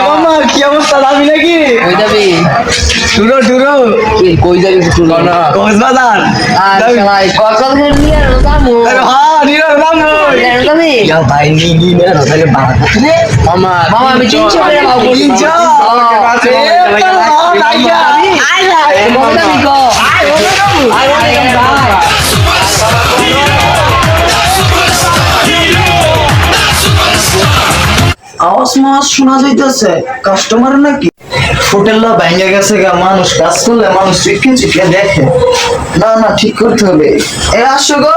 মামা কি অবস্থা যাবি নাকি কই যাবি টুরো টুরো কই যাবি কিছু না কক্সবাজার আর যাবি? শালাই কক্সবাজার নিয়ে আর যাব আরে হ্যাঁ নিরো মামু এর যাবি ইয়া ভাই নি নি নে রসালে বাবা মামা মামা আমি চিনছি করে বাবু চিনছ? এ বাবা, নাইয়া। কই যাবি কো আওয়াজ মাস শোনা যাইতেছে। কাস্টমার নাকি? হোটেলটা ভেঙে গেছে গা মানুষ কাজ করলে মানুষ চিকে চিকে দেখে। না না ঠিক করতে হবে। এ আসো গো!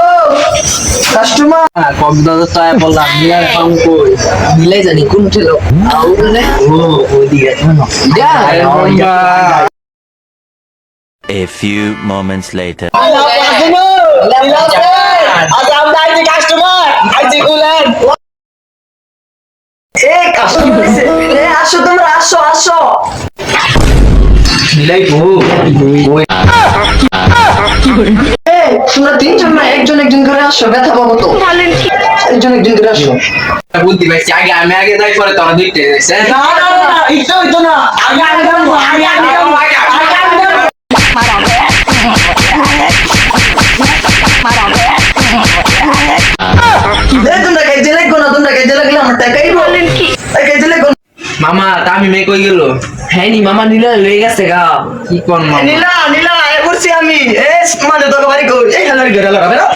কাস্টমার কক্সবাজার তো আয় বললাম মিলাই পাম কই? মিলাই জানি কোন ছিল আউ ও ওই A few moments later. আজ আমরা কাস্টমার গুলেন। এ কাস্টমার এ আসো তোমরা আসো আসো মিলাই কো এ তোমরা তিনজন না একজন একজন করে আসো ব্যথা পাবো তো একজন একজন করে আসো বুদ্ধি পাইছি আগে আমি আগে যাই পরে তোরা দুইটা না না না ইতো ইতো না আগে আগে আগে আগে আগে মামা তা আমি মেয়ে কই গেল? হ্যাঁ নি মামা নিলা লয়ে গেছে গা। কি কোন মামা? নীলা নীলা এ করছি আমি। এ মানে তোকে বাড়ি কই? এই হেলার লাগা বেরো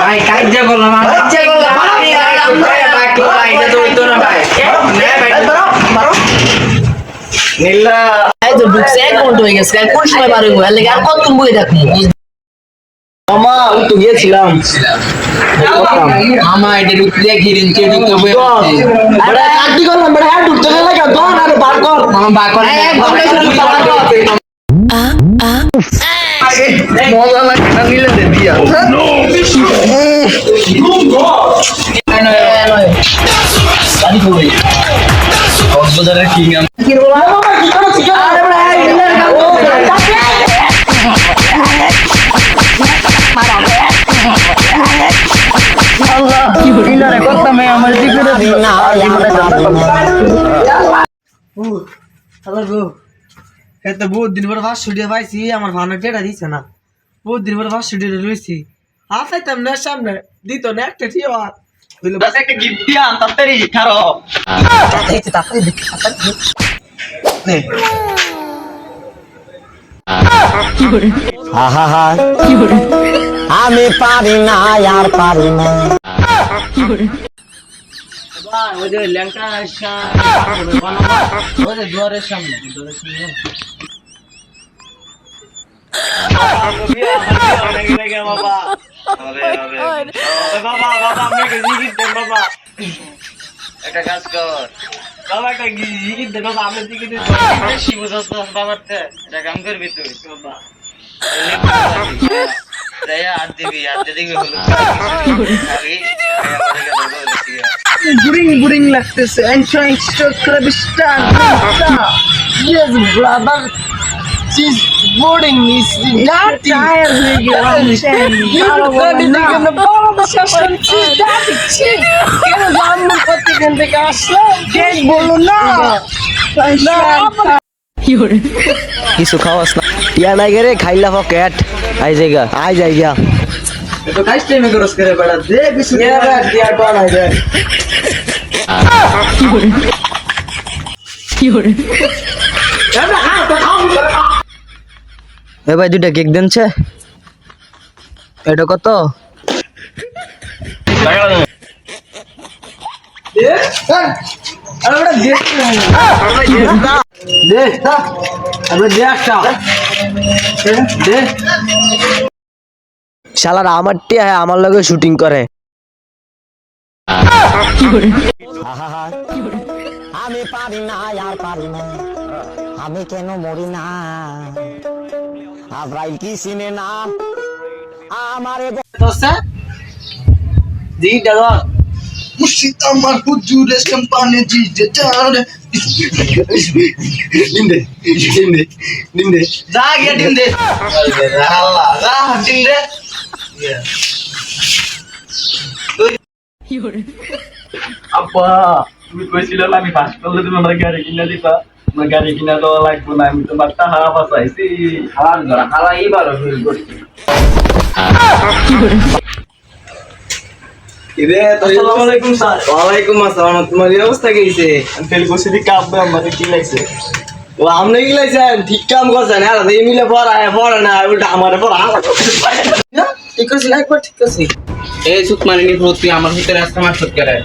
ভাই কাজ্জা করলাম আমি কাজ্জা করলাম আমি ভাই ভাই ভাই এটা তো হইতো না ভাই। নে ভাই এই বেরো মারো নীলা। এই তো ঢুকছে এক ঘণ্টা হয়ে গেছে কোন সময় বারে গো আর কত বই থাকব মামা আমি তো গিয়েছিলাম। মামা এটা ঢুকতে ঘিরিন কে ঢুকতে বই আরে কাটি করলাম বড় হ্যাঁ ঢুকতে লাগা দোন আরে বার কর মামা বার কর মজা লাগে না নীলা দিয়া এত বহুত দিন পর ফার্স্ট স্টুডিও পাইছি আমার ভালো টেটা দিছে না। বহুত দিন পর ফার্স্ট স্টুডিও রয়েছি হাত আইতাম না সামনে দিত না একটা ঠিক হাত একটা গিফট দিয়া তাড়াতাড়ি খারো। আমি পারি না আর পারি না। ওই যে ল্যাংটা ওই যে দুয়ারের সামনে দুয়ারের সামনে বাবা বাবা আমাকে গিফট দেন বাবা একটা কাজ কর বাবা একটা গিফট দে বাবা আমি দিকে দে বেশি বুঝছ বাবার তে এটা কাম করবি তুই বাবা দয়া আর দিবি আর দিবি হলো লাগতেছে। Trying to crab star yes brother is not tired with you. You got it in the bottom of the session. She's that chick. কেন জানব প্রত্যেকদিন থেকে আসলো? কেক বলল না। কিছু খাওয়াস না। ইয়া নাই গে রে খাইলা পকেট। আই জায়গা আই জায়গা। তো কাজ টাইমে করস করে বেড়া দে কিছু দিয়ার বানাই দে এ ভাই, দুইটা কেক দেনছে। এটা কত? শালারা, আমার টিয়া হ্যাঁ আমার লগে শুটিং করে। আমি পারি না আর পারি না। আমি কেন মরি না? আব্রাইল কি চিনে না? আমারে দোস্ত জি দাদা. যা গিয়া আল্লাহ যা আব্বা তুমি কইছিল না আমি পাস করলে তুমি আমার গাড়ি কিনা দিবা। আমার গাড়ি কিনা দেওয়া লাগবে না আমি তোমার বাঁচাইছি। ফেল করছি ওয়ালাইকুম আসসালাম তোমার অবস্থা গেছে ফেল করছি কাপ আমাকে কি লাগছে? ও আপনি কি লাইছেন ঠিক কাম করছেন আর এই মিলে পড়ায় পড়ে না উল্টা আমার পড়া ঠিক আছে একবার ঠিক করছি। এই সুত মানে নি প্রতি আমার ভিতরে আজকে আমার করে